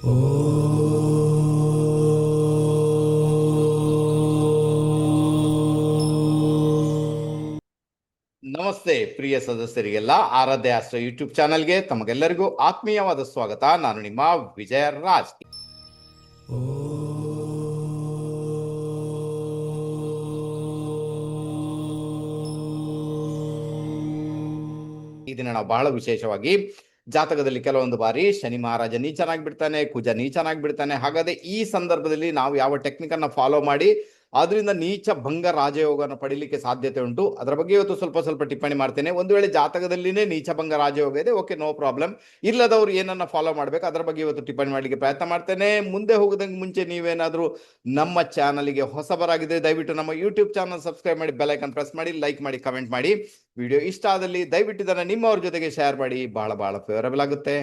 ನಮಸ್ತೆ ಪ್ರಿಯ ಸದಸ್ಯರಿಗೆಲ್ಲ ಆರಾಧ್ಯ ಆಸ್ತ್ರ ಯೂಟ್ಯೂಬ್ ಚಾನಲ್ಗೆ ತಮಗೆಲ್ಲರಿಗೂ ಆತ್ಮೀಯವಾದ ಸ್ವಾಗತ. ನಾನು ನಿಮ್ಮ ವಿಜಯ ರಾಜ್ ಈ ನಾವು ಬಹಳ ವಿಶೇಷವಾಗಿ ಜಾತಕದಲ್ಲಿ ಕೆಲವೊಂದು ಬಾರಿ ಶನಿ ಮಹಾರಾಜ ನೀಚನಾಗಿ ಬಿಡ್ತಾನೆ ಕುಜ ನೀಚನಾಗಿ ಬಿಡ್ತಾನೆ ಹಾಗಾದ್ರೆ ಈ ಸಂದರ್ಭದಲ್ಲಿ ನಾವು ಯಾವ ಟೆಕ್ನಿಕ್ ಅನ್ನ ಫಾಲೋ ಮಾಡಿ ಅದರಿಂದ ನೀಚ ಭಂಗ ರಾಜಯೋಗನ ಪಡೀಲಿಕ್ಕೆ ಸಾಧ್ಯತೆ ಉಂಟು. ಅದರ ಬಗ್ಗೆ ಇವತ್ತು ಸ್ವಲ್ಪ ಸ್ವಲ್ಪ ಟಿಪ್ಪಣಿ ಮಾಡ್ತೇನೆ. ಒಂದು ವೇಳೆ ಜಾತಕದಲ್ಲಿನೇ ನೀಚ ಭಂಗ ರಾಜಯೋಗ ಇದೆ, ಓಕೆ, ನೋ ಪ್ರಾಬ್ಲಮ್. ಇಲ್ಲದವ್ರು ಏನನ್ನ ಫಾಲೋ ಮಾಡ್ಬೇಕು, ಅದರ ಬಗ್ಗೆ ಇವತ್ತು ಟಿಪ್ಪಣಿ ಮಾಡ್ಲಿಕ್ಕೆ ಪ್ರಯತ್ನ ಮಾಡ್ತೇನೆ. ಮುಂದೆ ಹೋಗೋದಂಗೆ ಮುಂಚೆ ನೀವೇನಾದ್ರೂ ನಮ್ಮ ಚಾನಲ್ಗೆ ಹೊಸಬರಾಗಿದ್ರೆ ದಯವಿಟ್ಟು ನಮ್ಮ ಯೂಟ್ಯೂಬ್ ಚಾನಲ್ ಸಬ್ಸ್ಕ್ರೈಬ್ ಮಾಡಿ, ಬೆಲ್ ಐಕನ್ ಪ್ರೆಸ್ ಮಾಡಿ, ಲೈಕ್ ಮಾಡಿ, ಕಮೆಂಟ್ ಮಾಡಿ. ವಿಡಿಯೋ ಇಷ್ಟ ಆದಲ್ಲಿ ದಯವಿಟ್ಟು ಇದನ್ನ ನಿಮ್ಮವ್ರ ಜೊತೆಗೆ ಶೇರ್ ಮಾಡಿ. ಬಹಳ ಬಹಳ ಫೇವರಬಲ್ ಆಗುತ್ತೆ.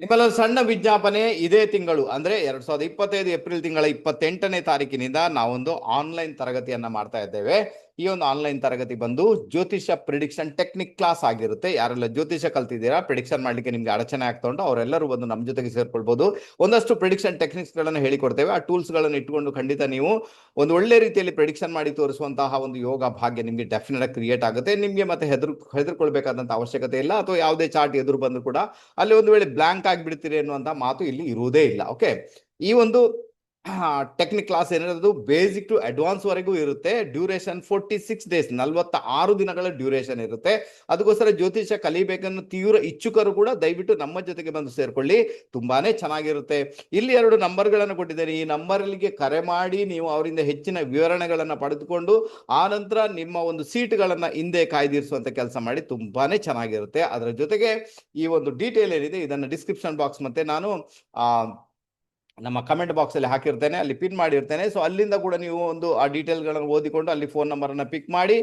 ನಿಮ್ಮಲ್ಲಿ ಒಂದು ಸಣ್ಣ ವಿಜ್ಞಾಪನೆ ಇದೇ ತಿಂಗಳು, ಅಂದ್ರೆ ಎರಡ್ ಸಾವಿರದ ಇಪ್ಪತ್ತೈದು ಏಪ್ರಿಲ್ ತಿಂಗಳ ಇಪ್ಪತ್ತೆಂಟನೇ ತಾರೀಕಿನಿಂದ ನಾವೊಂದು ಆನ್ಲೈನ್ ತರಗತಿಯನ್ನ ಮಾಡ್ತಾ ಇದ್ದೇವೆ. ಈ ಒಂದು ಆನ್ಲೈನ್ ತರಗತಿ ಬಂದು ಜ್ಯೋತಿಷ ಪ್ರಿಡಿಕ್ಷನ್ ಟೆಕ್ನಿಕ್ ಕ್ಲಾಸ್ ಆಗಿರುತ್ತೆ. ಯಾರೆಲ್ಲ ಜ್ಯೋತಿಷ ಕಲ್ತಿದ್ದೀರಾ ಪ್ರಿಡಿಕ್ಷನ್ ಮಾಡ್ಲಿಕ್ಕೆ ನಿಮ್ಗೆ ಅಡಚಣೆ ಆಗ್ತಾ ಅವರೆಲ್ಲರೂ ಬಂದು ನಮ್ಮ ಜೊತೆಗೆ ಸೇರ್ಕೊಳ್ಬಹುದು ಒಂದಷ್ಟು ಪ್ರಿಡಿಕ್ಷನ್ ಟೆಕ್ನಿಕ್ಸ್ಗಳನ್ನು ಹೇಳಿಕೊಡ್ತೇವೆ. ಆ ಟೂಲ್ಸ್ಗಳನ್ನು ಇಟ್ಕೊಂಡು ಖಂಡಿತ ನೀವು ಒಂದು ಒಳ್ಳೆ ರೀತಿಯಲ್ಲಿ ಪ್ರಿಡಿಕ್ಷನ್ ಮಾಡಿ ತೋರಿಸುವಂತಹ ಒಂದು ಯೋಗ ಭಾಗ್ಯ ನಿಮಗೆ ಡೆಫಿನೆಟ್ ಆಗಿ ಕ್ರಿಯೇಟ್ ಆಗುತ್ತೆ. ನಿಮಗೆ ಮತ್ತೆ ಹೆದರ್, ಹೆದರ್ಕೊಳ್ಬೇಕಾದಂತ ಅವಶ್ಯಕತೆ ಇಲ್ಲ. ಅಥವಾ ಯಾವುದೇ ಚಾರ್ಟ್ ಎದುರು ಬಂದ್ರು ಕೂಡ ಅಲ್ಲಿ ಒಂದು ವೇಳೆ ಬ್ಲಾಂಕ್ ಆಗಿಬಿಡ್ತೀರಿ ಅನ್ನುವಂತ ಮಾತು ಇಲ್ಲಿ ಇರುವುದೇ ಇಲ್ಲ. ಓಕೆ ಈ ಒಂದು ಟೆಕ್ನಿಕ್ ಕ್ಲಾಸ್ ಏನಿರೋದು ಬೇಸಿಕ್ ಟು ಅಡ್ವಾನ್ಸ್ ವರೆಗೂ ಇರುತ್ತೆ. ಡ್ಯೂರೇಷನ್ ಫೋರ್ಟಿ ಸಿಕ್ಸ್ ಡೇಸ್ ನಲ್ವತ್ತ ಆರು ದಿನಗಳ ಡ್ಯೂರೇಷನ್ ಇರುತ್ತೆ. ಅದಕ್ಕೋಸ್ಕರ ಜ್ಯೋತಿಷ ಕಲಿಬೇಕನ್ನು ತೀವ್ರ ಇಚ್ಛುಕರು ಕೂಡ ದಯವಿಟ್ಟು ನಮ್ಮ ಜೊತೆಗೆ ಬಂದು ಸೇರ್ಕೊಳ್ಳಿ. ತುಂಬಾನೇ ಚೆನ್ನಾಗಿರುತ್ತೆ. ಇಲ್ಲಿ ಎರಡು ನಂಬರ್ಗಳನ್ನು ಕೊಟ್ಟಿದ್ದೇನೆ. ಈ ನಂಬರ್ಗೆ ಕರೆ ಮಾಡಿ ನೀವು ಅವರಿಂದ ಹೆಚ್ಚಿನ ವಿವರಣೆಗಳನ್ನು ಪಡೆದುಕೊಂಡು ಆ ನಂತರ ನಿಮ್ಮ ಒಂದು ಸೀಟ್ಗಳನ್ನು ಹಿಂದೆ ಕಾಯ್ದಿರಿಸುವಂತ ಕೆಲಸ ಮಾಡಿ, ತುಂಬಾನೇ ಚೆನ್ನಾಗಿರುತ್ತೆ. ಅದರ ಜೊತೆಗೆ ಈ ಒಂದು ಡೀಟೇಲ್ ಏನಿದೆ, ಇದನ್ನ ಡಿಸ್ಕ್ರಿಪ್ಷನ್ ಬಾಕ್ಸ್ ಮತ್ತೆ ನಾನು, ಆ ನಮ್ಮ ಕಮೆಂಟ್ ಬಾಕ್ಸ್ ಅಲ್ಲಿ ಹಾಕಿರ್ತೇನೆ, ಅಲ್ಲಿ ಪಿನ್ ಮಾಡಿರ್ತೇನೆ. ಸೊ ಅಲ್ಲಿಂದ ಕೂಡ ನೀವು ಒಂದು ಆ ಡೀಟೇಲ್ಗಳನ್ನು ಓದಿಕೊಂಡು ಅಲ್ಲಿ ಫೋನ್ ನಂಬರ್ ಅನ್ನ ಪಿಕ್ ಮಾಡಿ,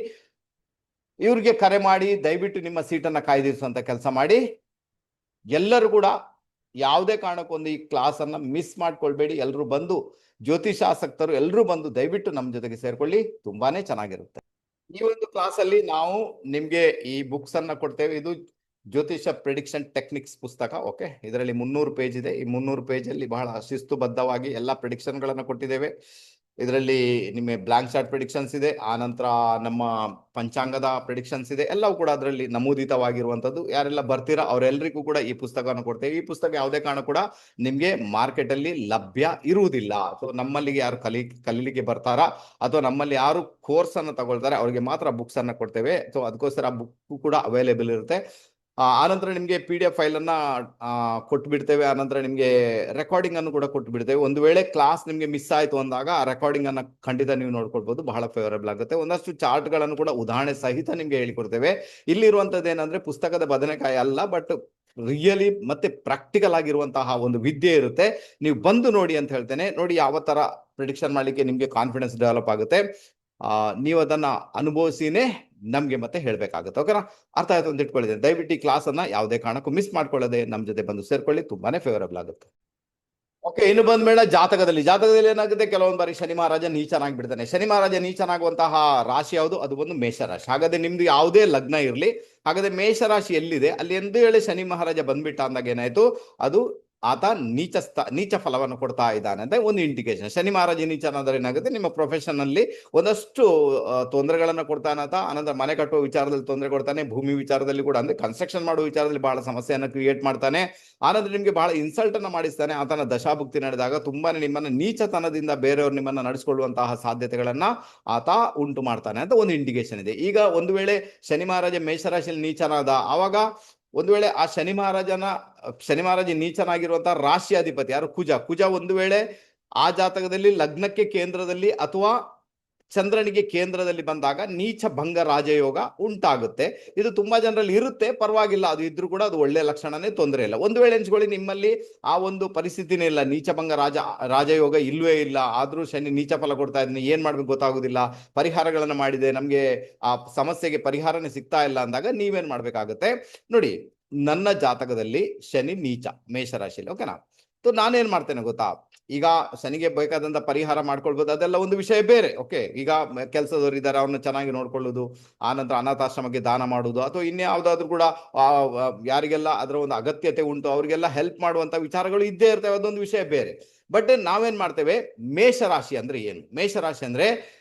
ಇವ್ರಿಗೆ ಕರೆ ಮಾಡಿ, ದಯವಿಟ್ಟು ನಿಮ್ಮ ಸೀಟನ್ನ ಕಾಯ್ದಿರಿಸುವಂತ ಕೆಲಸ ಮಾಡಿ. ಎಲ್ಲರೂ ಕೂಡ ಯಾವುದೇ ಕಾರಣಕ್ಕೊಂದು ಈ ಕ್ಲಾಸ್ ಅನ್ನ ಮಿಸ್ ಮಾಡ್ಕೊಳ್ಬೇಡಿ. ಎಲ್ಲರೂ ಬಂದು, ಜ್ಯೋತಿಷ ಆಸಕ್ತರು ಎಲ್ಲರೂ ಬಂದು ದಯವಿಟ್ಟು ನಮ್ಮ ಜೊತೆಗೆ ಸೇರ್ಕೊಳ್ಳಿ. ತುಂಬಾನೇ ಚೆನ್ನಾಗಿರುತ್ತೆ. ಈ ಒಂದು ಕ್ಲಾಸ್ ಅಲ್ಲಿ ನಾವು ನಿಮಗೆ ಈ ಬುಕ್ಸ್ ಅನ್ನ ಕೊಡ್ತೇವೆ. ಇದು ಜ್ಯೋತಿಷ ಪ್ರಿಡಿಕ್ಷನ್ ಟೆಕ್ನಿಕ್ಸ್ ಪುಸ್ತಕ ಓಕೆ ಇದರಲ್ಲಿ ಮುನ್ನೂರು ಪೇಜ್ ಇದೆ. ಈ ಮುನ್ನೂರು ಪೇಜಲ್ಲಿ ಬಹಳ ಶಿಸ್ತುಬದ್ಧವಾಗಿ ಎಲ್ಲ ಪ್ರಿಡಿಕ್ಷನ್ ಗಳನ್ನ ಕೊಟ್ಟಿದ್ದೇವೆ. ಇದರಲ್ಲಿ ನಿಮಗೆ ಬ್ಲಾಂಕ್ ಶಾರ್ಟ್ ಪ್ರಿಡಿಕ್ಷನ್ಸ್ ಇದೆ. ಆ ನಂತರ ನಮ್ಮ ಪಂಚಾಂಗದ ಪ್ರಿಡಿಕ್ಷನ್ಸ್ ಇದೆ. ಎಲ್ಲವೂ ಕೂಡ ಅದರಲ್ಲಿ ನಮೂದಿತವಾಗಿರುವಂಥದ್ದು. ಯಾರೆಲ್ಲ ಬರ್ತೀರಾ ಅವರೆಲ್ಲರಿಗೂ ಕೂಡ ಈ ಪುಸ್ತಕವನ್ನು ಕೊಡ್ತೇವೆ. ಈ ಪುಸ್ತಕ ಯಾವುದೇ ಕಾರಣ ಕೂಡ ನಿಮಗೆ ಮಾರ್ಕೆಟ್ ಅಲ್ಲಿ ಲಭ್ಯ ಇರುವುದಿಲ್ಲ. ಸೊ ನಮ್ಮಲ್ಲಿಗೆ ಯಾರು ಕಲಿ, ಕಲೀಲಿಕ್ಕೆ ಬರ್ತಾರಾ, ಅಥವಾ ನಮ್ಮಲ್ಲಿ ಯಾರು ಕೋರ್ಸನ್ನು ತಗೊಳ್ತಾರೆ, ಅವರಿಗೆ ಮಾತ್ರ ಬುಕ್ಸನ್ನು ಕೊಡ್ತೇವೆ. ಸೊ ಅದಕ್ಕೋಸ್ಕರ ಬುಕ್ ಕೂಡ ಅವೈಲೇಬಲ್ ಇರುತ್ತೆ. ಆ ಆನಂತರ ನಿಮಗೆ ಪಿ ಡಿ ಎಫ್ ಫೈಲ್ ಅನ್ನ ಕೊಟ್ಟು ಬಿಡ್ತೇವೆ ಆನಂತರ ನಿಮಗೆ ರೆಕಾರ್ಡಿಂಗ್ ಅನ್ನು ಕೂಡ ಕೊಟ್ಟು ಬಿಡ್ತೇವೆ ಒಂದು ವೇಳೆ ಕ್ಲಾಸ್ ನಿಮಗೆ ಮಿಸ್ ಆಯ್ತು ಅಂದಾಗ ಆ ರೆಕಾರ್ಡಿಂಗ್ ಅನ್ನ ಖಂಡಿತ ನೀವು ನೋಡ್ಕೊಳ್ಬಹುದು ಬಹಳ ಫೇವರಬಲ್ ಆಗುತ್ತೆ. ಒಂದಷ್ಟು ಚಾರ್ಟ್ಗಳನ್ನು ಕೂಡ ಉದಾಹರಣೆ ಸಹಿತ ನಿಮಗೆ ಹೇಳಿಕೊಡ್ತೇವೆ. ಇಲ್ಲಿರುವಂತದ್ದು ಏನಂದ್ರೆ ಪುಸ್ತಕದ ಬದನೆಕಾಯಿ ಅಲ್ಲ ಬಟ್ ರಿಯಲಿ ಮತ್ತೆ ಪ್ರಾಕ್ಟಿಕಲ್ ಆಗಿರುವಂತಹ ಒಂದು ವಿದ್ಯೆ ಇರುತ್ತೆ. ನೀವು ಬಂದು ನೋಡಿ ಅಂತ ಹೇಳ್ತೇನೆ. ನೋಡಿ ಯಾವ ತರ ಪ್ರಿಡಿಕ್ಷನ್ ಮಾಡ್ಲಿಕ್ಕೆ ನಿಮ್ಗೆ ಕಾನ್ಫಿಡೆನ್ಸ್ ಡೆವಲಪ್ ಆಗುತ್ತೆ. ನೀವು ಅದನ್ನ ಅನುಭವಿಸಿನೇ ನಮ್ಗೆ ಮತ್ತೆ ಹೇಳ್ಬೇಕಾಗುತ್ತೆ ಓಕೆನಾ ಅರ್ಥ ಆಯ್ತು ಅಂತ ಇಟ್ಕೊಳ್ಳಿದ್ದೇನೆ ದಯವಿಟ್ಟು ಈ ಕ್ಲಾಸ್ ಅನ್ನ ಯಾವುದೇ ಕಾರಣಕ್ಕೂ ಮಿಸ್ ಮಾಡ್ಕೊಳ್ಳದೆ ನಮ್ಮ ಜೊತೆ ಬಂದು ಸೇರ್ಕೊಳ್ಳಿ, ತುಂಬಾನೇ ಫೇವರಬಲ್ ಆಗುತ್ತೆ. ಓಕೆ ಇನ್ನು ಬಂದ ಮೇಲೆ ಜಾತಕದಲ್ಲಿ. ಜಾತಕದಲ್ಲಿ ಏನಾಗುತ್ತೆ? ಕೆಲವೊಂದು ಬಾರಿ ಶನಿ ಮಹಾರಾಜ ನೀಚನಾಗಿ ಬಿಡ್ತಾನೆ ಶನಿ ಮಹಾರಾಜ ನೀಚನಾಗುವಂತಹ ರಾಶಿ ಯಾವುದು? ಅದು ಒಂದು ಮೇಷರಾಶಿ. ಹಾಗಾದ್ರೆ ನಿಮ್ದು ಯಾವುದೇ ಲಗ್ನ ಇರಲಿ. ಹಾಗಾದ್ರೆ ಮೇಷರಾಶಿ ಎಲ್ಲಿದೆ? ಅಲ್ಲಿ ಎಂದು ಹೇಳಿ ಶನಿ ಮಹಾರಾಜ ಬಂದ್ಬಿಟ್ಟ ಅಂದಾಗ ಏನಾಯ್ತು? ಅದು ಆತ ನೀಚ ನೀಚ ಫಲವನ್ನು ಕೊಡ್ತಾ ಇದ್ದಾನೆ ಅಂತ ಒಂದು ಇಂಡಿಕೇಶನ್ ಶನಿ ಮಹಾರಾಜ ನೀಚನಾದ್ರೆ ಏನಾಗುತ್ತೆ? ನಿಮ್ಮ ಪ್ರೊಫೆಷನ್ ಅಲ್ಲಿ ಒಂದಷ್ಟು ತೊಂದರೆಗಳನ್ನು ಕೊಡ್ತಾನೆ ಆತ. ಆನಂತರ ಮನೆ ಕಟ್ಟುವ ವಿಚಾರದಲ್ಲಿ ತೊಂದರೆ ಕೊಡ್ತಾನೆ. ಭೂಮಿ ವಿಚಾರದಲ್ಲಿ ಕೂಡ ಅಂದ್ರೆ ಕನ್ಸ್ಟ್ರಕ್ಷನ್ ಮಾಡುವ ವಿಚಾರದಲ್ಲಿ ಬಹಳ ಸಮಸ್ಯೆಯನ್ನು ಕ್ರಿಯೇಟ್ ಮಾಡ್ತಾನೆ. ಆನಂತರ ನಿಮಗೆ ಬಹಳ ಇನ್ಸಲ್ಟ್ ಅನ್ನು ಮಾಡಿಸ್ತಾನೆ. ಆತನ ದಶಾಭುಕ್ತಿ ನಡೆದಾಗ ತುಂಬಾನೇ ನಿಮ್ಮನ್ನ ನೀಚತನದಿಂದ ಬೇರೆಯವರು ನಿಮ್ಮನ್ನ ನಡೆಸಿಕೊಳ್ಳುವಂತಹ ಸಾಧ್ಯತೆಗಳನ್ನ ಆತ ಉಂಟು ಮಾಡ್ತಾನೆ ಅಂತ ಒಂದು ಇಂಡಿಕೇಶನ್ ಇದೆ. ಈಗ ಒಂದು ವೇಳೆ ಶನಿ ಮಹಾರಾಜ ಮೇಷರಾಶಿಯಲ್ಲಿ ನೀಚನಾದ ಆವಾಗ ಒಂದು ವೇಳೆ ಆ ಶನಿ ಮಹಾರಾಜನ, ಶನಿ ಮಹಾರಾಜ ನೀಚನಾಗಿರುವಂತಹ ರಾಶಿ ಅಧಿಪತಿ ಯಾರು? ಕುಜ. ಕುಜ ಒಂದು ವೇಳೆ ಆ ಜಾತಕದಲ್ಲಿ ಲಗ್ನಕ್ಕೆ ಕೇಂದ್ರದಲ್ಲಿ ಅಥವಾ ಚಂದ್ರನಿಗೆ ಕೇಂದ್ರದಲ್ಲಿ ಬಂದಾಗ ನೀಚ ಭಂಗ ರಾಜಯೋಗ ಉಂಟಾಗುತ್ತೆ. ಇದು ತುಂಬಾ ಜನರಲ್ಲಿ ಇರುತ್ತೆ, ಪರವಾಗಿಲ್ಲ. ಅದು ಇದ್ರೂ ಕೂಡ ಅದು ಒಳ್ಳೆ ಲಕ್ಷಣನೇ ತೊಂದರೆ ಇಲ್ಲ. ಒಂದು ವೇಳೆ ಎಂಚ್ಕೊಳ್ಳಿ ನಿಮ್ಮಲ್ಲಿ ಆ ಒಂದು ಪರಿಸ್ಥಿತಿನೇ ಇಲ್ಲ. ನೀಚ ಭಂಗ ರಾಜ, ರಾಜಯೋಗ ಇಲ್ವೇ ಇಲ್ಲ. ಆದ್ರೂ ಶನಿ ನೀಚ ಫಲ ಕೊಡ್ತಾ ಇದ್ದೀನಿ. ಏನ್ ಮಾಡ್ಬೇಕು ಗೊತ್ತಾಗುದಿಲ್ಲ. ಪರಿಹಾರಗಳನ್ನ ಮಾಡಿದೆ. ನಮ್ಗೆ ಆ ಸಮಸ್ಯೆಗೆ ಪರಿಹಾರನೇ ಸಿಗ್ತಾ ಇಲ್ಲ ಅಂದಾಗ ನೀವೇನ್ ಮಾಡ್ಬೇಕಾಗುತ್ತೆ? ನೋಡಿ, ನನ್ನ ಜಾತಕದಲ್ಲಿ ಶನಿ ನೀಚ, ಮೇಷರಾಶಿಯಲ್ಲಿ, ಓಕೆನಾ? ಸೊ ನಾನೇನ್ ಮಾಡ್ತೇನೆ ಗೊತ್ತಾ? ಈಗ ಶನಿಗೆ ಬೇಕಾದಂತ ಪರಿಹಾರ ಮಾಡ್ಕೊಳ್ಬೋದು ಅದೆಲ್ಲ ಒಂದು ವಿಷಯ ಬೇರೆ. ಓಕೆ ಈಗ ಕೆಲಸದವ್ರು ಇದ್ದಾರೆ ಅವ್ರನ್ನ ಚೆನ್ನಾಗಿ ನೋಡ್ಕೊಳ್ಳೋದು ಆನಂತರ ಅನಾಥಾಶ್ರಮಕ್ಕೆ ದಾನ ಮಾಡುವುದು ಅಥವಾ ಇನ್ಯಾವುದಾದ್ರೂ ಕೂಡ ಆ, ಆ, ಯಾರಿಗೆಲ್ಲ ಅದರ ಒಂದು ಅಗತ್ಯತೆ ಉಂಟು ಅವರಿಗೆಲ್ಲ ಹೆಲ್ಪ್ ಮಾಡುವಂತ ವಿಚಾರಗಳು ಇದ್ದೇ ಇರ್ತವೆ ಅದೊಂದು ವಿಷಯ ಬೇರೆ. ಬಟ್ ನಾವೇನ್ ಮಾಡ್ತೇವೆ? ಮೇಷರಾಶಿ ಅಂದ್ರೆ ಏನು? ಮೇಷರಾಶಿ ಅಂದ್ರೆ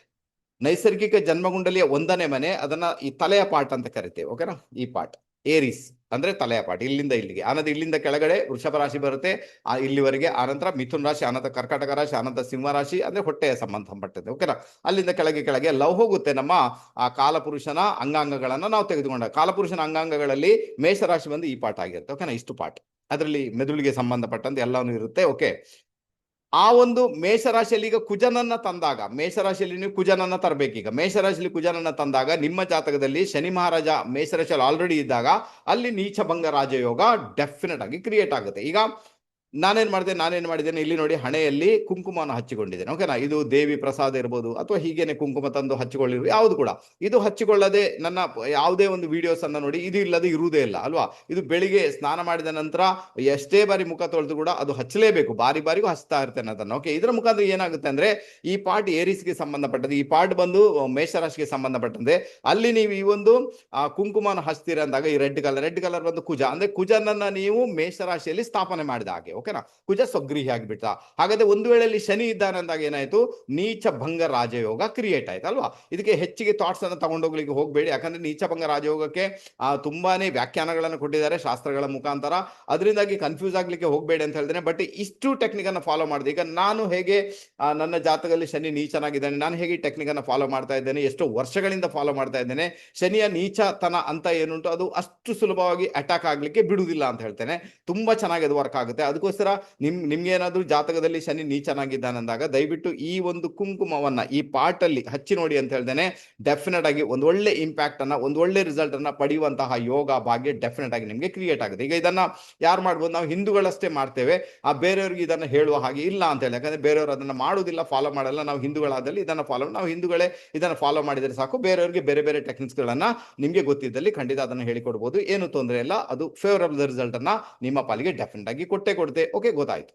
ನೈಸರ್ಗಿಕ ಜನ್ಮಗುಂಡಲಿಯ ಒಂದನೇ ಮನೆ ಅದನ್ನ ಈ ತಲೆಯ ಪಾಠ ಅಂತ ಕರಿತೇವೆ ಓಕೆನಾ ಈ ಪಾಠ ಏರಿಸ್. ಅಂದ್ರೆ ತಲೆಯ ಪಾಠ ಇಲ್ಲಿಂದ ಇಲ್ಲಿಗೆ. ಆನಂತರ ಇಲ್ಲಿಂದ ಕೆಳಗಡೆ ವೃಷಭ ರಾಶಿ ಬರುತ್ತೆ. ಆ, ಇಲ್ಲಿವರೆಗೆ ಆನಂತರ ಮಿಥುನ್ ರಾಶಿ, ಆನಂತರ ಕರ್ಕಾಟಕ ರಾಶಿ, ಆನಂತರ ಸಿಂಹ ರಾಶಿ, ಅಂದ್ರೆ ಹೊಟ್ಟೆಯ ಸಂಬಂಧಪಟ್ಟದ್ದು ಓಕೆನಾ ಅಲ್ಲಿಂದ ಕೆಳಗೆ ಕೆಳಗೆ ಲವ್ ಹೋಗುತ್ತೆ ನಮ್ಮ, ಆ, ಕಾಲಪುರುಷನ ಅಂಗಾಂಗಗಳನ್ನ ನಾವು ತೆಗೆದುಕೊಂಡ. ಕಾಲಪುರುಷನ ಅಂಗಾಂಗಗಳಲ್ಲಿ ಮೇಷರಾಶಿ ಬಂದು ಈ ಪಾಠ ಆಗಿರುತ್ತೆ. ಓಕೆನಾ ಇಷ್ಟು ಪಾಠ. ಅದರಲ್ಲಿ ಮೆದುಳಿಗೆ ಸಂಬಂಧಪಟ್ಟಂತೆ ಎಲ್ಲಾನು ಇರುತ್ತೆ. ಓಕೆ ಆ ಒಂದು ಮೇಷರಾಶಿಯಲ್ಲಿ ಈಗ ಕುಜನನ್ನ ತಂದಾಗ, ಮೇಷರಾಶಿಯಲ್ಲಿ ನೀವು ಕುಜನನ್ನ ತರಬೇಕೀಗ ಮೇಷರಾಶಿಯಲ್ಲಿ ಕುಜನನ್ನ ತಂದಾಗ, ನಿಮ್ಮ ಜಾತಕದಲ್ಲಿ ಶನಿ ಮಹಾರಾಜ ಮೇಷರಾಶಿಯಲ್ಲಿ ಆಲ್ರೆಡಿ ಇದ್ದಾಗ, ಅಲ್ಲಿ ನೀಚಭಂಗ ರಾಜಯೋಗ ಡೆಫಿನೆಟ್ ಆಗಿ ಕ್ರಿಯೇಟ್ ಆಗುತ್ತೆ. ಈಗ ನಾನೇನ್ ಮಾಡಿದೆ, ನಾನೇನ್ ಮಾಡಿದ್ದೇನೆ, ಇಲ್ಲಿ ನೋಡಿ ಹಣೆಯಲ್ಲಿ ಕುಂಕುಮನ ಹಚ್ಚಿಕೊಂಡಿದ್ದೇನೆ. ಓಕೆನಾ ಇದು ದೇವಿ ಪ್ರಸಾದ ಇರ್ಬೋದು, ಅಥವಾ ಹೀಗೇನೆ ಕುಂಕುಮ ತಂದು ಹಚ್ಚಿಕೊಳ್ಳಿರು, ಯಾವುದು ಕೂಡ. ಇದು ಹಚ್ಚಿಕೊಳ್ಳದೆ ನನ್ನ ಯಾವುದೇ ಒಂದು ವಿಡಿಯೋಸ್ ಅನ್ನ ನೋಡಿ, ಇದು ಇಲ್ಲದೆ ಇರುವುದೇ ಇಲ್ಲ, ಅಲ್ವಾ? ಇದು ಬೆಳಿಗ್ಗೆ ಸ್ನಾನ ಮಾಡಿದ ನಂತರ ಎಷ್ಟೇ ಬಾರಿ ಮುಖ ತೊಳೆದು ಕೂಡ ಅದು ಹಚ್ಚಲೇಬೇಕು, ಬಾರಿ ಬಾರಿಗೂ ಹಚ್ತಾ ಇರ್ತೇನೆ ಅದನ್ನು. ಓಕೆ ಇದರ ಮುಖಾಂತರ ಏನಾಗುತ್ತೆ ಅಂದ್ರೆ, ಈ ಪಾರ್ಟ್ ಏರಿಸ್ಗೆ ಸಂಬಂಧಪಟ್ಟದ್ದು, ಈ ಪಾರ್ಟ್ ಬಂದು ಮೇಷರಾಶಿಗೆ ಸಂಬಂಧಪಟ್ಟಂತೆ, ಅಲ್ಲಿ ನೀವು ಈ ಒಂದು ಕುಂಕುಮನ ಹಚ್ತೀರ ಅಂದಾಗ ಈ ರೆಡ್ ಕಲರ್ ರೆಡ್ ಕಲರ್ ಬಂದು ಕುಜ. ಅಂದ್ರೆ ಕುಜನನ್ನ ನೀವು ಮೇಷರಾಶಿಯಲ್ಲಿ ಸ್ಥಾಪನೆ ಮಾಡಿದ ಹಾಗೆ ಓಕೆನಾ? ಕುಜ ಸ್ವಗೃಹಿ ಆಗಿಬಿಟ್ಟ ಹಾಗಾದ್ರೆ ಒಂದು ವೇಳೆ ಅಲ್ಲಿ ಶನಿ ಇದ್ದಾನೆ ಅಂದಾಗ ಏನಾಯ್ತು? ನೀಚ ಭಂಗ ರಾಜಯೋಗ ಕ್ರಿಯೇಟ್ ಆಯ್ತು, ಅಲ್ವಾ? ಇದಕ್ಕೆ ಹೆಚ್ಚಿಗೆ ಥಾಟ್ಸ್ ಅನ್ನು ತಗೊಂಡೋಗ್ಲಿಕ್ಕೆ ಹೋಗ್ಬೇಡಿ. ಯಾಕಂದ್ರೆ ನೀಚ ಭಂಗ ರಾಜಯೋಗಕ್ಕೆ ತುಂಬಾನೇ ವ್ಯಾಖ್ಯಾನಗಳನ್ನು ಕೊಟ್ಟಿದ್ದಾರೆ ಶಾಸ್ತ್ರಗಳ ಮುಖಾಂತರ. ಅದರಿಂದಾಗಿ ಕನ್ಫ್ಯೂಸ್ ಆಗ್ಲಿಕ್ಕೆ ಹೋಗ್ಬೇಡಿ ಅಂತ ಹೇಳ್ತೇನೆ. ಬಟ್ ಇಷ್ಟು ಟೆಕ್ನಿಕ್ ಅನ್ನು ಫಾಲೋ ಮಾಡಿದೆ. ಈಗ ನಾನು ಹೇಗೆ ನನ್ನ ಜಾತಕದಲ್ಲಿ ಶನಿ ನೀಚನಾಗಿದ್ದಾನೆ, ನಾನು ಹೇಗೆ ಟೆಕ್ನಿಕ್ ಅನ್ನು ಫಾಲೋ ಮಾಡ್ತಾ ಇದ್ದೇನೆ, ಎಷ್ಟೋ ವರ್ಷಗಳಿಂದ ಫಾಲೋ ಮಾಡ್ತಾ ಇದ್ದೇನೆ, ಶನಿಯ ನೀಚತನ ಅಂತ ಏನುಂಟು, ಅದು ಅಷ್ಟು ಸುಲಭವಾಗಿ ಅಟ್ಯಾಕ್ ಆಗ್ಲಿಕ್ಕೆ ಬಿಡುವುದಿಲ್ಲ ಅಂತ ಹೇಳ್ತೇನೆ. ತುಂಬಾ ಚೆನ್ನಾಗಿ ಅದು ವರ್ಕ್ ಆಗುತ್ತೆ. ಅದಕ್ಕೋಸ್ಕರ ನಿಮ್ ನಿಮ್ಗೆ ಏನಾದ್ರೂ ಜಾತಕದಲ್ಲಿ ಶನಿ ನೀಚನಾಗಿದ್ದಾನಂದಾಗ ದಯವಿಟ್ಟು ಈ ಒಂದು ಕುಂಕುಮವನ್ನ ಈ ಪಾಟಲ್ಲಿ ಹಚ್ಚಿ ನೋಡಿ ಅಂತ ಹೇಳ್ದೇನೆ ಡೆಫಿನೆಟ್ ಆಗಿ ಒಂದು ಒಳ್ಳೆ ಇಂಪ್ಯಾಕ್ಟ್ ಅನ್ನ, ಒಂದು ಒಳ್ಳೆ ರಿಸಲ್ಟ್ ಅನ್ನ ಪಡೆಯುವಂತಹ ಯೋಗ ಭಾಗ್ಯ ಡೆಫಿನೆಟ್ ಆಗಿ ನಿಮ್ಗೆ ಕ್ರಿಯೇಟ್ ಆಗುತ್ತೆ. ಈಗ ಇದನ್ನ ಯಾರು ಮಾಡ್ಬೋದು? ನಾವು ಹಿಂದೂಗಳಷ್ಟೇ ಮಾಡ್ತೇವೆ. ಆ ಬೇರೆಯವ್ರಿಗೆ ಇದನ್ನ ಹೇಳುವ ಹಾಗೆ ಇಲ್ಲ ಅಂತ ಹೇಳಿ. ಯಾಕಂದ್ರೆ ಬೇರೆಯವರು ಅದನ್ನ ಮಾಡೋದಿಲ್ಲ ಫಾಲೋ ಮಾಡಲ್ಲ. ನಾವು ಹಿಂದೂಗಳಾದಲ್ಲಿ ಇದನ್ನ ಫಾಲೋ ನಾವು ಹಿಂದೂಗಳೇ ಇದನ್ನ ಫಾಲೋ ಮಾಡಿದರೆ ಸಾಕು. ಬೇರೆಯವರಿಗೆ ಬೇರೆ ಬೇರೆ ಟೆಕ್ನಿಕ್ಸ್ ಗಳನ್ನ ನಿಮ್ಗೆ ಗೊತ್ತಿದ್ದಲ್ಲಿ ಖಂಡಿತ ಅದನ್ನ ಹೇಳಿಕೊಡ್ಬೋದು. ಏನು ತೊಂದರೆ ಇಲ್ಲ. ಅದು ಫೇವರಬಲ್ ರಿಸಲ್ಟ್ ಅನ್ನ ನಿಮ್ಮ ಪಾಲಿಗೆ ಡೆಫಿನೆಟ್ ಆಗಿ ಕೊಟ್ಟೆ ಕೊಡುತ್ತೆ ಓಕೆ ಗೊತ್ತಾಯ್ತು.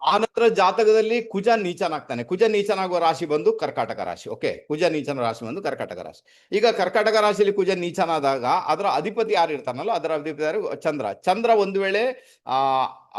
ಆ ನಂತರ ಜಾತಕದಲ್ಲಿ ಕುಜ ನೀಚನಾಗ್ತಾನೆ ಕುಜ ನೀಚನಾಗುವ ರಾಶಿ ಬಂದು ಕರ್ಕಾಟಕ ರಾಶಿ. ಓಕೆ ಕುಜ ನೀಚನ ರಾಶಿ ಬಂದು ಕರ್ಕಾಟಕ ರಾಶಿ. ಈಗ ಕರ್ಕಾಟಕ ರಾಶಿಯಲ್ಲಿ ಕುಜ ನೀಚನಾದಾಗ ಅದರ ಅಧಿಪತಿ ಯಾರು ಇರ್ತಾನಲ್ಲ ಅದರ ಅಧಿಪತಿ ಚಂದ್ರ. ಚಂದ್ರ ಒಂದು ವೇಳೆ, ಆ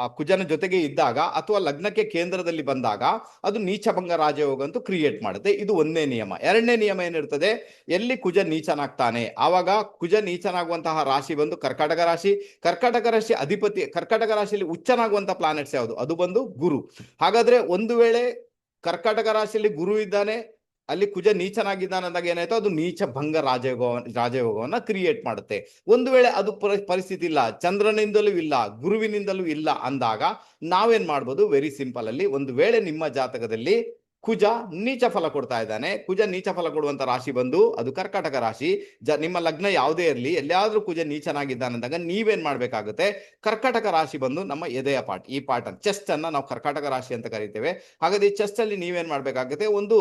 ಕುಜನ ಜೊತೆಗೆ ಇದ್ದಾಗ ಅಥವಾ ಲಗ್ನಕ್ಕೆ ಕೇಂದ್ರದಲ್ಲಿ ಬಂದಾಗ ಅದು ನೀಚಭಂಗ ರಾಜಯೋಗ ಅಂತೂ ಕ್ರಿಯೇಟ್ ಮಾಡುತ್ತೆ. ಇದು ಒಂದನೇ ನಿಯಮ. ಎರಡನೇ ನಿಯಮ ಏನಿರ್ತದೆ? ಎಲ್ಲಿ ಕುಜ ನೀಚನಾಗ್ತಾನೆ? ಆವಾಗ ಕುಜ ನೀಚನಾಗುವಂತಹ ರಾಶಿ ಬಂದು ಕರ್ಕಾಟಕ ರಾಶಿ. ಕರ್ಕಾಟಕ ರಾಶಿ ಅಧಿಪತಿ, ಕರ್ಕಾಟಕ ರಾಶಿಯಲ್ಲಿ ಉಚ್ಚನಾಗುವಂತಹ ಪ್ಲಾನೆಟ್ಸ್ ಯಾವುದು? ಅದು ಬಂದು ಗುರು. ಹಾಗಾದ್ರೆ ಒಂದು ವೇಳೆ ಕರ್ಕಾಟಕ ರಾಶಿಯಲ್ಲಿ ಗುರು ಇದ್ದಾನೆ ಅಲ್ಲಿ ಕುಜ ನೀಚನಾಗಿದ್ದಾನೆ ಅಂದಾಗ ಏನಾಯ್ತು? ಅದು ನೀಚ ಭಂಗ ರಾಜಯೋಗ, ರಾಜಯೋಗವನ್ನ ಕ್ರಿಯೇಟ್ ಮಾಡುತ್ತೆ. ಒಂದು ವೇಳೆ ಅದು ಪರಿ- ಪರಿಸ್ಥಿತಿ ಇಲ್ಲ, ಚಂದ್ರನಿಂದಲೂ ಇಲ್ಲ, ಗುರುವಿನಿಂದಲೂ ಇಲ್ಲ ಅಂದಾಗ ನಾವೇನ್ ಮಾಡ್ಬೋದು? ವೆರಿ ಸಿಂಪಲ್ ಅಲ್ಲಿ ಒಂದು ವೇಳೆ ನಿಮ್ಮ ಜಾತಕದಲ್ಲಿ ಕುಜ ನೀಚ ಫಲ ಕೊಡ್ತಾ ಇದ್ದಾನೆ. ಕುಜ ನೀಚ ಫಲ ಕೊಡುವಂತ ರಾಶಿ ಬಂದು, ಅದು ಕರ್ಕಾಟಕ ರಾಶಿ. ಜ, ನಿಮ್ಮ ಲಗ್ನ ಯಾವುದೇ ಇರಲಿ, ಎಲ್ಲಿಯಾದ್ರೂ ಕುಜ ನೀಚನಾಗಿದ್ದಾನೆ ಅಂದಾಗ ನೀವೇನ್ ಮಾಡ್ಬೇಕಾಗುತ್ತೆ? ಕರ್ಕಾಟಕ ರಾಶಿ ಬಂದು ನಮ್ಮ ಎದೆಯ ಪಾರ್ಟ್ ಈ ಪಾರ್ಟ್ ಚೆಸ್ಟ್ ಅನ್ನ ನಾವು ಕರ್ಕಾಟಕ ರಾಶಿ ಅಂತ ಕರಿತೇವೆ. ಹಾಗಾದ್ರೆ ಈ ಚೆಸ್ಟ್ ಅಲ್ಲಿ ನೀವೇನ್ ಮಾಡ್ಬೇಕಾಗುತ್ತೆ? ಒಂದು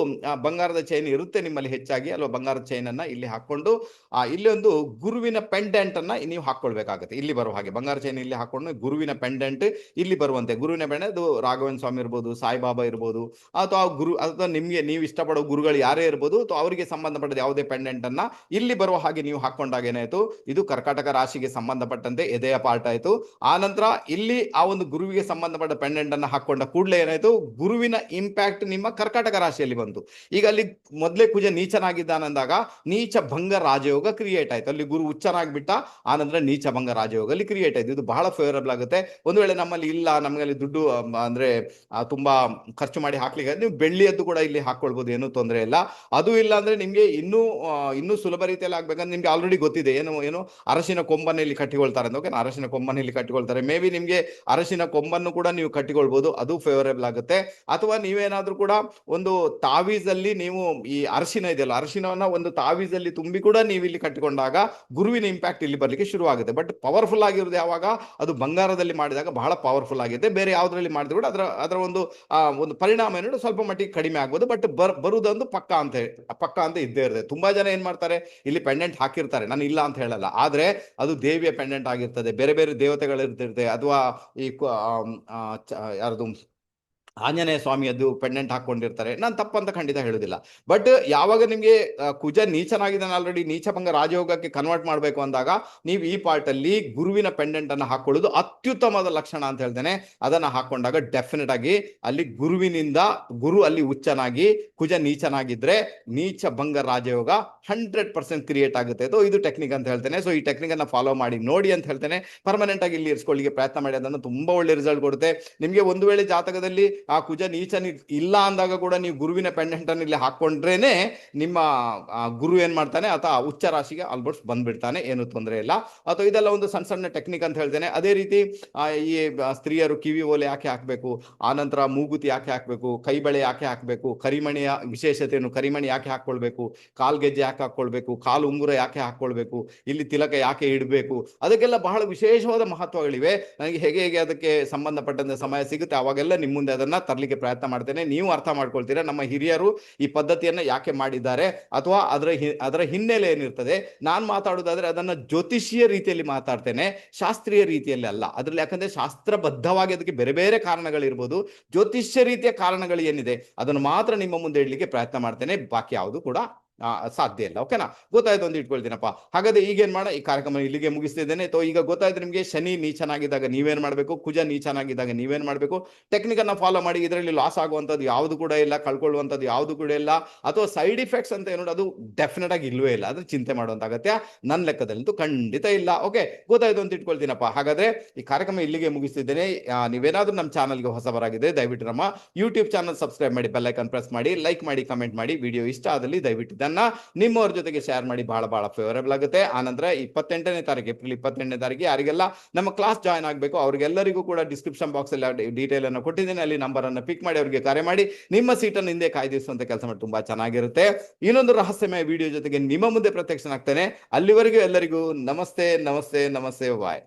ಬಂಗಾರದ ಚೈನ್ ಇರುತ್ತೆ ನಿಮ್ಮಲ್ಲಿ ಹೆಚ್ಚಾಗಿ, ಅಲ್ವಾ? ಬಂಗಾರದ ಚೈನ್ ಅನ್ನ ಇಲ್ಲಿ ಹಾಕೊಂಡು ಆ, ಇಲ್ಲಿ ಒಂದು ಗುರುವಿನ ಪೆಂಡೆಂಟ್ ಅನ್ನ ನೀವು ಹಾಕೊಳ್ಬೇಕಾಗುತ್ತೆ ಇಲ್ಲಿ ಬರುವ ಹಾಗೆ. ಬಂಗಾರ ಚೈನ್ ಇಲ್ಲಿ ಹಾಕೊಂಡು ಗುರುವಿನ ಪೆಂಡೆಂಟ್ ಇಲ್ಲಿ ಬರುವಂತೆ. ಗುರುವಿನ ಪೆಂಡೆಂಟ್ ಅದು ರಾಘವೇಂದ್ರ ಸ್ವಾಮಿ ಇರ್ಬೋದು, ಸಾಯಿಬಾಬಾ ಇರ್ಬೋದು, ಅಥವಾ ಗುರು ಅಥವಾ ನಿಮಗೆ ನೀವು ಇಷ್ಟಪಡೋ ಗುರುಗಳು ಯಾರೇ ಇರ್ಬೋದು ಅಥವಾ ಅವರಿಗೆ ಸಂಬಂಧಪಟ್ಟ ಯಾವುದೇ ಪೆಂಡೆಂಟ್ ಅನ್ನ ಇಲ್ಲಿ ಬರುವ ಹಾಗೆ ನೀವು ಹಾಕೊಂಡಾಗ ಏನಾಯ್ತು? ಇದು ಕರ್ಕಾಟಕ ರಾಶಿಗೆ ಸಂಬಂಧಪಟ್ಟಂತೆ ಎದೆಯ ಪಾರ್ಟ್ ಆಯ್ತು. ಆ ನಂತರ ಇಲ್ಲಿ ಆ ಒಂದು ಗುರುವಿಗೆ ಸಂಬಂಧಪಟ್ಟ ಪೆಂಡೆಂಟ್ ಅನ್ನ ಹಾಕೊಂಡ ಕೂಡಲೇ ಏನಾಯ್ತು? ಗುರುವಿನ ಇಂಪ್ಯಾಕ್ಟ್ ನಿಮ್ಮ ಕರ್ಕಾಟಕ ರಾಶಿಯಲ್ಲಿ ಬಂತು. ಈಗ ಅಲ್ಲಿ ಮೊದಲೇ ಕುಜ ನೀಚನಾಗಿದ್ದಾನಂದಾಗ ನೀಚ ಭಂಗ ರಾಜಯೋಗ ಕ್ರಿಯೇಟ್ ಆಯ್ತು. ಅಲ್ಲಿ ಗುರು ಉಚ್ಚನಾಗ್ಬಿಟ್ಟ ಆ ನಂತರ ನೀಚ ಭಂಗ ರಾಜಯೋಗ ಅಲ್ಲಿ ಕ್ರಿಯೇಟ್ ಆಯ್ತು. ಇದು ಬಹಳ ಫೇವರಬಲ್ ಆಗುತ್ತೆ. ಒಂದು ವೇಳೆ ನಮ್ಮಲ್ಲಿ ಇಲ್ಲ ನಮಗೆ ಅಲ್ಲಿ ದುಡ್ಡು, ಅಂದ್ರೆ ತುಂಬಾ ಖರ್ಚು ಮಾಡಿ ಹಾಕ್ಲಿಕ್ಕೆ ನೀವು ಬೆಳ್ಳಿಯದ್ದು ಕೂಡ ಇಲ್ಲಿ ಹಾಕೊಳ್ಬಹುದು ಏನು ತೊಂದರೆ ಇಲ್ಲ. ಅದು ಇಲ್ಲ ಅಂದ್ರೆ ನಿಮ್ಗೆ ಇನ್ನೂ ಇನ್ನೂ ಸುಲಭ ರೀತಿಯಲ್ಲಿ ಆಗ್ಬೇಕಂದ್ರೆ ನಿಮ್ಗೆ ಆಲ್ರೆಡಿ ಗೊತ್ತಿದೆ. ಏನು ಏನು ಅರಸಿನ ಕೊಂಬನ್ನ ಇಲ್ಲಿ ಕಟ್ಟಿಕೊಳ್ತಾರೆ ಅಂತ. ಓಕೆ ಅರಸಿನ ಕೊಂಬನ್ನ ಇಲ್ಲಿ ಕಟ್ಟಿಕೊಳ್ತಾರೆ. ಮೇ ಬಿ ನಿಮ್ಗೆ ಅರಸಿನ ಕೊಂಬನ್ನು ಕೂಡ ನೀವು ಕಟ್ಟಿಕೊಳ್ಬಹುದು ಅದು ಫೇವರೇಬಲ್ ಆಗುತ್ತೆ. ಅಥವಾ ನೀವೇನಾದ್ರೂ ಕೂಡ ಒಂದು ತಾವೀಜಲ್ಲಿ ನೀವು ಈ ಅರಶಿನ ಇದೆಯಲ್ಲ ಅರಸಿನವನ್ನ ಒಂದು ತಾವೀಜಲ್ಲಿ ತುಂಬಿ ಕೂಡ ನೀವು ಇಲ್ಲಿ ಕಟ್ಟಿಕೊಂಡಾಗ ಗುರುವಿನ ಇಂಪ್ಯಾಕ್ಟ್ ಇಲ್ಲಿ ಬರ್ಲಿಕ್ಕೆ ಶುರು ಆಗುತ್ತೆ ಬಟ್ ಪವರ್ಫುಲ್ ಆಗಿರೋದು ಯಾವಾಗ? ಅದು ಬಂಗಾರದಲ್ಲಿ ಮಾಡಿದಾಗ ಬಹಳ ಪವರ್ಫುಲ್ ಆಗಿದೆ. ಬೇರೆ ಯಾವ್ದ್ರಲ್ಲಿ ಮಾಡಿದ್ರು ಕೂಡ ಅದರ ಅದರ ಒಂದು ಒಂದು ಪರಿಣಾಮ ಏನು ಸ್ವಲ್ಪ ಮಟ್ಟಿಗೆ ಕಡಿಮೆ ಆಗ್ಬೋದು ಬಟ್ ಬರ್ ಬರುವುದೊಂದು ಪಕ್ಕ ಅಂತ ಹೇಳಿ ಪಕ್ಕ ಅಂತ ಇದ್ದೇ ಇರುತ್ತೆ ತುಂಬಾ ಜನ ಏನ್ ಮಾಡ್ತಾರೆ, ಇಲ್ಲಿ ಪೆಂಡೆಂಟ್ ಹಾಕಿರ್ತಾರೆ. ನಾನು ಇಲ್ಲ ಅಂತ ಹೇಳಲ್ಲ. ಆದ್ರೆ ಅದು ದೇವಿಯ ಪೆಂಡೆಂಟ್ ಆಗಿರ್ತದೆ. ಬೇರೆ ಬೇರೆ ದೇವತೆಗಳಿರ್ತಿರ್ತದೆ. ಅಥವಾ ಈ ಯಾರದು ಆಂಜನೇಯ ಸ್ವಾಮಿಯದ್ದು ಪೆಂಡೆಂಟ್ ಹಾಕೊಂಡಿರ್ತಾರೆ ನಾನು ತಪ್ಪಂತ ಖಂಡಿತ ಹೇಳುದಿಲ್ಲ. ಬಟ್ ಯಾವಾಗ ನಿಮ್ಗೆ ಕುಜ ನೀಚನಾಗಿದ್ದಾನೆ ಆಲ್ರೆಡಿ ನೀಚಭಂಗ ರಾಜಯೋಗಕ್ಕೆ ಕನ್ವರ್ಟ್ ಮಾಡಬೇಕು ಅಂದಾಗ ನೀವು ಈ ಪಾರ್ಟ್ ಅಲ್ಲಿ ಗುರುವಿನ ಪೆಂಡೆಂಟ್ ಅನ್ನ ಹಾಕೊಳ್ಳೋದು ಅತ್ಯುತ್ತಮವಾದ ಲಕ್ಷಣ ಅಂತ ಹೇಳ್ತೇನೆ. ಅದನ್ನ ಹಾಕೊಂಡಾಗ ಡೆಫಿನೆಟ್ ಆಗಿ ಅಲ್ಲಿ ಗುರುವಿನಿಂದ ಗುರು ಅಲ್ಲಿ ಉಚ್ಚನಾಗಿ ಕುಜ ನೀಚನಾಗಿದ್ರೆ ನೀಚ ಭಂಗ ರಾಜಯೋಗ ಹಂಡ್ರೆಡ್ ಪರ್ಸೆಂಟ್ ಕ್ರಿಯೇಟ್ ಆಗುತ್ತೆ. ಸೊ ಇದು ಟೆಕ್ನಿಕ್ ಅಂತ ಹೇಳ್ತೇನೆ. ಸೊ ಈ ಟೆಕ್ನಿಕ್ ಅನ್ನ ಫಾಲೋ ಮಾಡಿ ನೋಡಿ ಅಂತ ಹೇಳ್ತೇನೆ. ಪರ್ಮನೆಂಟ್ ಆಗಿ ಇಲ್ಲಿ ಇರಿಸ್ಕೊಳ್ಳಿಕ್ಕೆ ಪ್ರಯತ್ನ ಮಾಡಿ, ಅದನ್ನು ತುಂಬಾ ಒಳ್ಳೆ ರಿಸಲ್ಟ್ ಕೊಡುತ್ತೆ. ನಿಮಗೆ ಒಂದು ವೇಳೆ ಜಾತಕದಲ್ಲಿ ಆ ಕುಜ ನೀಚ ನಿ- ಇಲ್ಲ ಅಂದಾಗ ಕೂಡ ನೀವು ಗುರುವಿನ ಪೆಂಡೆಂಟನ್ನು ಇಲ್ಲಿ ಹಾಕೊಂಡ್ರೇನೆ ನಿಮ್ಮ ಗುರು ಏನ್ ಮಾಡ್ತಾನೆ ಅಥವಾ ಉಚ್ಚ ರಾಶಿಗೆ ಆಲ್ಮೋಸ್ಟ್ ಬಂದ್ಬಿಡ್ತಾನೆ, ಏನು ತೊಂದರೆ ಇಲ್ಲ. ಅಥವಾ ಇದೆಲ್ಲ ಒಂದು ಸಣ್ಣ ಸಣ್ಣ ಟೆಕ್ನಿಕ್ ಅಂತ ಹೇಳ್ತೇನೆ. ಅದೇ ರೀತಿ ಈ ಸ್ತ್ರೀಯರು ಕಿವಿ ಓಲೆ ಯಾಕೆ ಹಾಕ್ಬೇಕು ಆನಂತರ ಮೂಗುತಿ ಯಾಕೆ ಹಾಕ್ಬೇಕು, ಕೈ ಬಳೆ ಯಾಕೆ ಹಾಕ್ಬೇಕು, ಕರಿಮಣಿಯ ವಿಶೇಷತೆಯನ್ನು ಕರಿಮಣಿ ಯಾಕೆ ಹಾಕೊಳ್ಬೇಕು ಕಾಲ್ಗೆಜ್ಜೆ ಯಾಕೆ ಹಾಕೊಳ್ಬೇಕು ಕಾಲು ಉಂಗುರ ಯಾಕೆ ಹಾಕೊಳ್ಬೇಕು ಇಲ್ಲಿ ತಿಲಕ ಯಾಕೆ ಇಡಬೇಕು, ಅದಕ್ಕೆಲ್ಲ ಬಹಳ ವಿಶೇಷವಾದ ಮಹತ್ವಗಳಿವೆ. ನನಗೆ ಹೇಗೆ ಹೇಗೆ ಅದಕ್ಕೆ ಸಂಬಂಧಪಟ್ಟಂತೆ ಸಮಯ ಸಿಗುತ್ತೆ ಅವಾಗೆಲ್ಲ ನಿಮ್ಮ ಮುಂದೆ ಅದನ್ನ ತರಲಿಕ್ಕೆ ಪ್ರಯತ್ನ ಮಾಡ್ತೇನೆ. ನೀವು ಅರ್ಥ ಮಾಡ್ಕೊಳ್ತೀರಾ? ನಮ್ಮ ಹಿರಿಯರು ಈ ಪದ್ಧತಿಯನ್ನ ಯಾಕೆ ಮಾಡಿದ್ದಾರೆ? ಅಥವಾ ಅದರ ಅದರ ಹಿನ್ನೆಲೆ ಏನಿರ್ತದೆ? ನಾನು ಮಾತಾಡೋದಾದ್ರೆ ಅದನ್ನ ಜ್ಯೋತಿಷೀಯ ರೀತಿಯಲ್ಲಿ ಮಾತಾಡ್ತೇನೆ. ಶಾಸ್ತ್ರೀಯ ರೀತಿಯಲ್ಲಿ ಅಲ್ಲ. ಅದ್ರಲ್ಲಿ ಯಾಕಂದ್ರೆ ಶಾಸ್ತ್ರಬದ್ಧವಾಗಿ ಅದಕ್ಕೆ ಬೇರೆ ಬೇರೆ ಕಾರಣಗಳಿರ್ಬೋದು. ಜ್ಯೋತಿಷ್ಯ ರೀತಿಯ ಕಾರಣಗಳು ಏನಿದೆ ಅದನ್ನು ಮಾತ್ರ ನಿಮ್ಮ ಮುಂದೆ ಇಡ್ಲಿಕ್ಕೆ ಪ್ರಯತ್ನ ಮಾಡ್ತೇನೆ. ಬಾಕಿ ಯಾವುದು ಕೂಡ ಸಾಧ್ಯ ಇಲ್ಲ. ಓಕೆನಾ ಗೊತ್ತಾಯ್ತು ಅಂತ ಇಟ್ಕೊಳ್ತೀನಪ್ಪ. ಹಾಗಾದ್ರೆ ಈಗೇನ್ ಮಾಡ? ಈ ಕಾರ್ಯಕ್ರಮ ಇಲ್ಲಿಗೆ ಮುಗಿಸ್ತಿದ್ದೇನೆ. ತೋ, ಈಗ ಗೊತ್ತಾಯ್ತು ನಿಮಗೆ, ಶನಿ ನೀಚನಾಗಿದ್ದಾಗ ನೀವೇನ್ ಮಾಡಬೇಕು? ಕುಜ ನೀಚನಾಗಿದ್ದಾಗ ನೀವೇನ್ ಮಾಡ್ಬೇಕು? ಟೆಕ್ನಿಕ್ ಅನ್ನ ಫಾಲೋ ಮಾಡಿ, ಇದರಲ್ಲಿ ಲಾಸ್ ಆಗುವಂತದ್ದು ಯಾವುದು ಕೂಡ ಇಲ್ಲ, ಕಳ್ಕೊಳ್ಳುವಂಥದ್ದು ಯಾವುದು ಕೂಡ ಇಲ್ಲ, ಅಥವಾ ಸೈಡ್ ಇಫೆಕ್ಟ್ಸ್ ಅಂತ ಏನೋ ಅದು ಡೆಫಿನೆಟ್ ಆಗಿ ಇಲ್ವೇ ಇಲ್ಲ ಅದು ಚಿಂತೆ ಮಾಡುವಂತ ಅಗತ್ಯ ನನ್ನ ಲೆಕ್ಕದಲ್ಲಂತೂ ಖಂಡಿತ ಇಲ್ಲ. ಓಕೆ ಗೊತ್ತಾಯ್ತು ಅಂತ ಇಟ್ಕೊಳ್ತೀನಪ್ಪ. ಹಾಗಾದ್ರೆ ಈ ಕಾರ್ಯಕ್ರಮ ಇಲ್ಲಿಗೆ ಮುಗಿಸ್ತಿದ್ದೇನೆ. ನೀವೇನಾದರೂ ನೀವೇನಾದ್ರೂ ನಮ್ಮ ಚಾನಲ್ಗೆ ಹೊಸಬರಾಗಿದೆ ದಯವಿಟ್ಟು ನಮ್ಮ ಯೂಟ್ಯೂಬ್ ಚಾನಲ್ ಸಬ್ಸ್ಕ್ರೈಬ್ ಮಾಡಿ ಬೆಲ್ ಐಕನ್ ಪ್ರೆಸ್ ಮಾಡಿ ಲೈಕ್ ಮಾಡಿ ಕಮೆಂಟ್ ಮಾಡಿ. ವಿಡಿಯೋ ಇಷ್ಟ ಆದಲ್ಲಿ ದಯವಿಟ್ಟು ಇದನ್ನ ನಿಮ್ಮವ್ರ ಜೊತೆಗೆ ಶೇರ್ ಮಾಡಿ ಬಹಳ ಬಹಳ ಫೇವರೇಬಲ್ ಆಗುತ್ತೆ. ಆನಂತರ ಇಪ್ಪತ್ತೆಂಟನೇ ತಾರೀಕು ಏಪ್ರಿಲ್ ಇಪ್ಪತ್ತೆಂಟನೇ ತಾರೀಕು ಯಾರಿಗೆಲ್ಲ ನಮ್ಮ ಕ್ಲಾಸ್ ಜಾಯ್ನ್ ಆಗಬೇಕು, ಅವ್ರಿಗೆಲ್ಲರಿಗೂ ಕೂಡ ಡಿಸ್ಕ್ರಿಪ್ಷನ್ ಬಾಕ್ಸ್ ಅಲ್ಲಿ ಡೀಟೇಲ್ ಅನ್ನು ಕೊಟ್ಟಿದ್ದೀನಿ. ಅಲ್ಲಿ ನಂಬರ್ ಅನ್ನು ಪಿಕ್ ಮಾಡಿ, ಅವರಿಗೆ ಕರೆ ಮಾಡಿ, ನಿಮ್ಮ ಸೀಟನ್ನು ಹಿಂದೆ ಕಾಯ್ದಿರಿಸುವಂತ ಕೆಲಸ ಮಾಡಿ ತುಂಬಾ ಚೆನ್ನಾಗಿರುತ್ತೆ. ಇನ್ನೊಂದು ರಹಸ್ಯಮಯ ವಿಡಿಯೋ ಜೊತೆಗೆ ನಿಮ್ಮ ಮುಂದೆ ಪ್ರತ್ಯಕ್ಷನಾಗ್ತೇನೆ. ಅಲ್ಲಿವರೆಗೂ ಎಲ್ಲರಿಗೂ ನಮಸ್ತೆ ನಮಸ್ತೆ ನಮಸ್ತೆ ಬಾಯ್